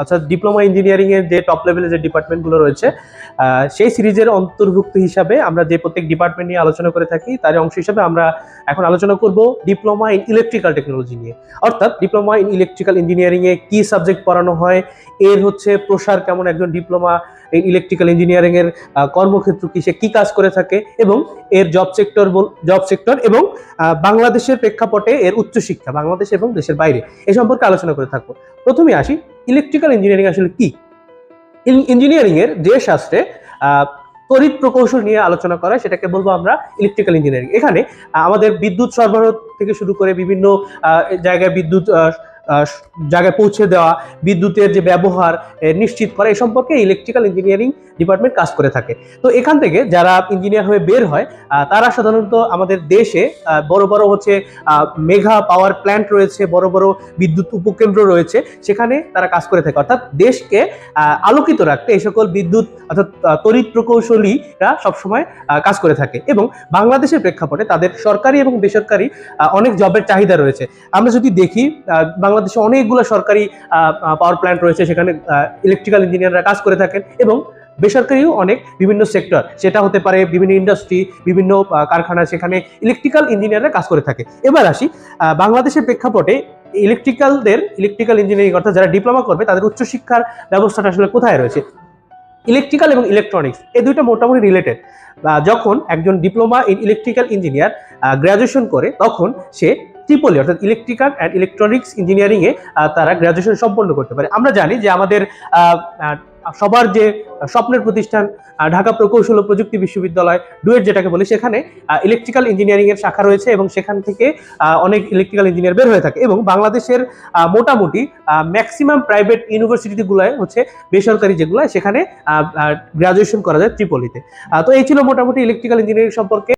আচ্ছা diploma engineering এর যে টপ লেভেলের যে ডিপার্টমেন্টগুলো রয়েছে সেই সিরিজের অন্তর্ভুক্ত হিসাবে আমরা যে প্রত্যেক ডিপার্টমেন্ট নিয়ে আলোচনা করে থাকি, তার অংশ হিসাবে আমরা এখন আলোচনা করব ডিপ্লোমা ইন ইলেকট্রিক্যাল টেকনোলজি নিয়ে। অর্থাৎ ডিপ্লোমা ইন ইলেকট্রিক্যাল ইঞ্জিনিয়ারিং এ কি সাবজেক্ট পড়ানো হয়, এর হচ্ছে প্রসার কেমন একজন ডিপ্লোমা ইন ইলেকট্রিক্যাল ইঞ্জিনিয়ারিং এর কর্মক্ষেত্র কি, সে কি কাজ করে থাকে, এবং এর জব সেক্টর জব সেক্টর এবং বাংলাদেশের প্রেক্ষাপটে এর উচ্চশিক্ষা, বাংলাদেশ এবং দেশের বাইরে, এ সম্পর্কে আলোচনা করে থাকব। প্রথমে আসি ইলেকট্রিক্যাল ইঞ্জিনিয়ারিং আসলে কি? ইঞ্জিনিয়ারিংয়ের যে শাস্ত্রে তড়িৎ প্রকৌশল নিয়ে আলোচনা করা সেটাকে বলব আমরা ইলেকট্রিক্যাল ইঞ্জিনিয়ারিং। এখানে আমাদের বিদ্যুৎ সরবরাহ থেকে শুরু করে বিভিন্ন জায়গায় বিদ্যুৎ জায়গায় পৌঁছে দেওয়া, বিদ্যুতের যে ব্যবহার নিশ্চিত করা, এই সম্পর্কে ইলেকট্রিক্যাল ইঞ্জিনিয়ারিং ডিপার্টমেন্ট কাজ করে থাকে। তো এখান থেকে যারা ইঞ্জিনিয়ার হয়ে বের হয় তারা সাধারণত আমাদের দেশে বড় বড় হচ্ছে মেঘা পাওয়ার প্ল্যান্ট রয়েছে, বড় বড় বিদ্যুৎ উপকেন্দ্র রয়েছে, সেখানে তারা কাজ করে থাকে। অর্থাৎ দেশকে আলোকিত রাখতে এই সকল বিদ্যুৎ, অর্থাৎ তড়িৎ প্রকৌশলীরা সবসময় কাজ করে থাকে এবং বাংলাদেশের প্রেক্ষাপটে তাদের সরকারি এবং বেসরকারি অনেক জবের চাহিদা রয়েছে। আমরা যদি দেখি বাংলাদেশে অনেকগুলো সরকারি পাওয়ার প্ল্যান্ট রয়েছে সেখানে ইলেকট্রিক্যাল ইঞ্জিনিয়াররা কাজ করে থাকেন এবং বেসরকারিও অনেক বিভিন্ন সেক্টর সেটা হতে পারে বিভিন্ন ইন্ডাস্ট্রি বিভিন্ন কারখানা সেখানে ইলেকট্রিক্যাল ইঞ্জিনিয়াররা কাজ করে থাকে। এবার আসি বাংলাদেশের প্রেক্ষাপটে ইলেকট্রিক্যালদের ইলেকট্রিক্যাল ইঞ্জিনিয়ারিং অর্থাৎ যারা ডিপ্লোমা করবে, তাদের উচ্চশিক্ষার ব্যবস্থাটা আসলে কোথায় রয়েছে? ইলেকট্রিক্যাল এবং ইলেকট্রনিক্স এই দুইটা মোটামুটি রিলেটেড যখন একজন diploma in electrical engineer graduation করে, তখন সে ট্রিপলি অর্থাৎ ইলেকট্রিক্যাল অ্যান্ড ইলেকট্রনিক্স ইঞ্জিনিয়ারিংয়ে তারা গ্র্যাজুয়েশন সম্পন্ন করতে পারে। আমরা জানি যে আমাদের সবার যে স্বপ্নের প্রতিষ্ঠান ঢাকা প্রকৌশল ও প্রযুক্তি বিশ্ববিদ্যালয়, ডুয়েট যেটাকে বলি, সেখানে ইলেকট্রিক্যাল ইঞ্জিনিয়ারিং এর শাখা রয়েছে এবং সেখান থেকে অনেক ইলেকট্রিক্যাল ইঞ্জিনিয়ার বের হয়ে থাকে এবং বাংলাদেশের মোটামুটি ম্যাক্সিমাম প্রাইভেট ইউনিভার্সিটিগুলোয় হচ্ছে বেসরকারি যেগুলো সেখানে গ্রাজুয়েশন করা যায় ত্রিপলিতে তো এই ছিল মোটামুটি ইলেকট্রিক্যাল ইঞ্জিনিয়ারিং সম্পর্কে।